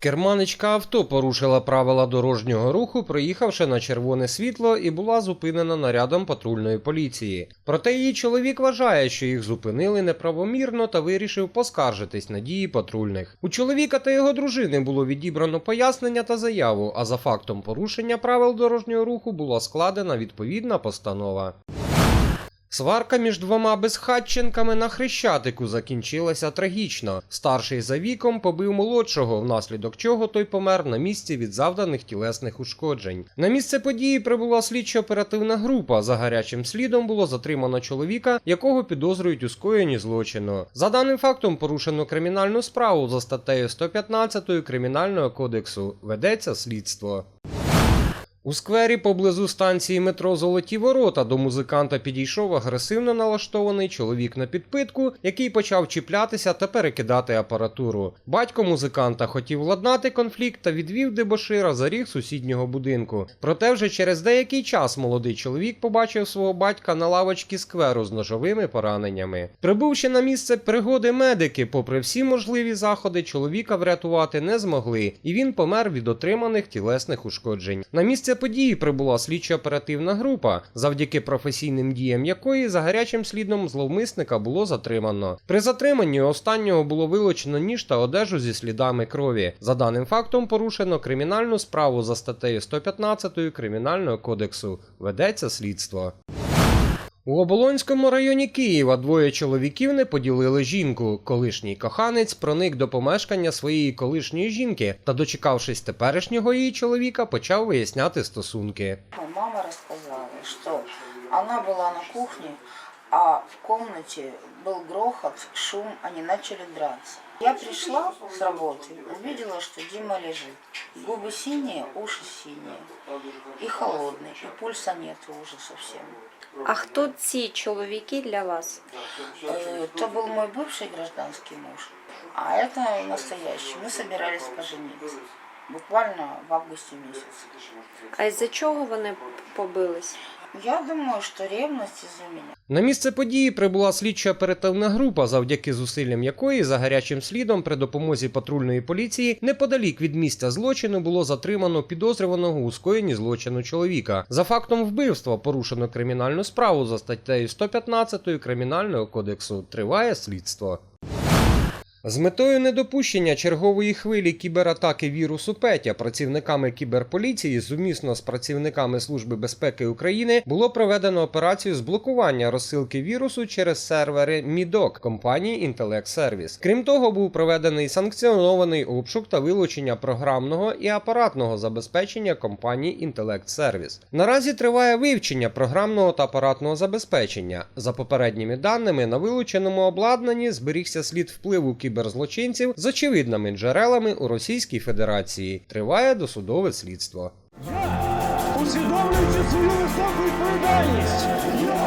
Керманичка авто порушила правила дорожнього руху, проїхавши на червоне світло, і була зупинена нарядом патрульної поліції. Проте її чоловік вважає, що їх зупинили неправомірно та вирішив поскаржитись на дії патрульних. У чоловіка та його дружини було відібрано пояснення та заяву, а за фактом порушення правил дорожнього руху була складена відповідна постанова. Сварка між двома безхатченками на хрещатику закінчилася трагічно. Старший за віком побив молодшого, внаслідок чого той помер на місці від завданих тілесних ушкоджень. На місце події прибула слідчо-оперативна група. За гарячим слідом було затримано чоловіка, якого підозрюють у скоєнні злочину. За даним фактом порушено кримінальну справу за статтею 115 Кримінального кодексу. Ведеться слідство. У сквері поблизу станції метро Золоті Ворота до музиканта підійшов агресивно налаштований чоловік на підпитку, який почав чіплятися та перекидати апаратуру. Батько музиканта хотів владнати конфлікт та відвів дебошира за ріг сусіднього будинку. Проте вже через деякий час молодий чоловік побачив свого батька на лавочці скверу з ножовими пораненнями. Прибувши на місце пригоди, медики, попри всі можливі заходи, чоловіка врятувати не змогли, і він помер від отриманих тілесних ушкоджень. На місце події прибула слідчо-оперативна група, завдяки професійним діям якої за гарячим слідом зловмисника було затримано. При затриманні останнього було вилучено ніж та одежу зі слідами крові. За даним фактом порушено кримінальну справу за статтею 115 Кримінального кодексу. Ведеться слідство. У Оболонському районі Києва двоє чоловіків не поділили жінку. Колишній коханець проник до помешкання своєї колишньої жінки та, дочекавшись теперішнього її чоловіка, почав виясняти стосунки. Мама рассказала, что она была на кухне, а в комнате был грохот, шум, они начали драться. Я пришла с работы, увидела, что Дима лежит. Губы синие, уши синие. И холодный, и пульса нет уже совсем. А хто ці чоловіки для вас? Э, То был мой бывший гражданский муж, а это настоящий. Мы собирались пожениться. Буквально в августе месяце. А із-за чого вони побились? Я думаю, что ревность из-за меня. На місце події прибула слідча оперативна група, завдяки зусиллям якої за гарячим слідом при допомозі патрульної поліції неподалік від місця злочину було затримано підозрюваного у скоєнні злочину чоловіка. За фактом вбивства порушено кримінальну справу за статтею 115 Кримінального кодексу. Триває слідство. З метою недопущення чергової хвилі кібератаки вірусу Петя працівниками кіберполіції сумісно з працівниками Служби безпеки України було проведено операцію з блокування розсилки вірусу через сервери Мідок компанії Intellect Service. Крім того, був проведений санкціонований обшук та вилучення програмного і апаратного забезпечення компанії Intellect Service. Наразі триває вивчення програмного та апаратного забезпечення. За попередніми даними, на вилученому обладнанні зберігся слід впливу кіберзлочинців з очевидними джерелами у Російській Федерації. Триває досудове слідство. Я, усвідомлюючи свою високу відповідальність.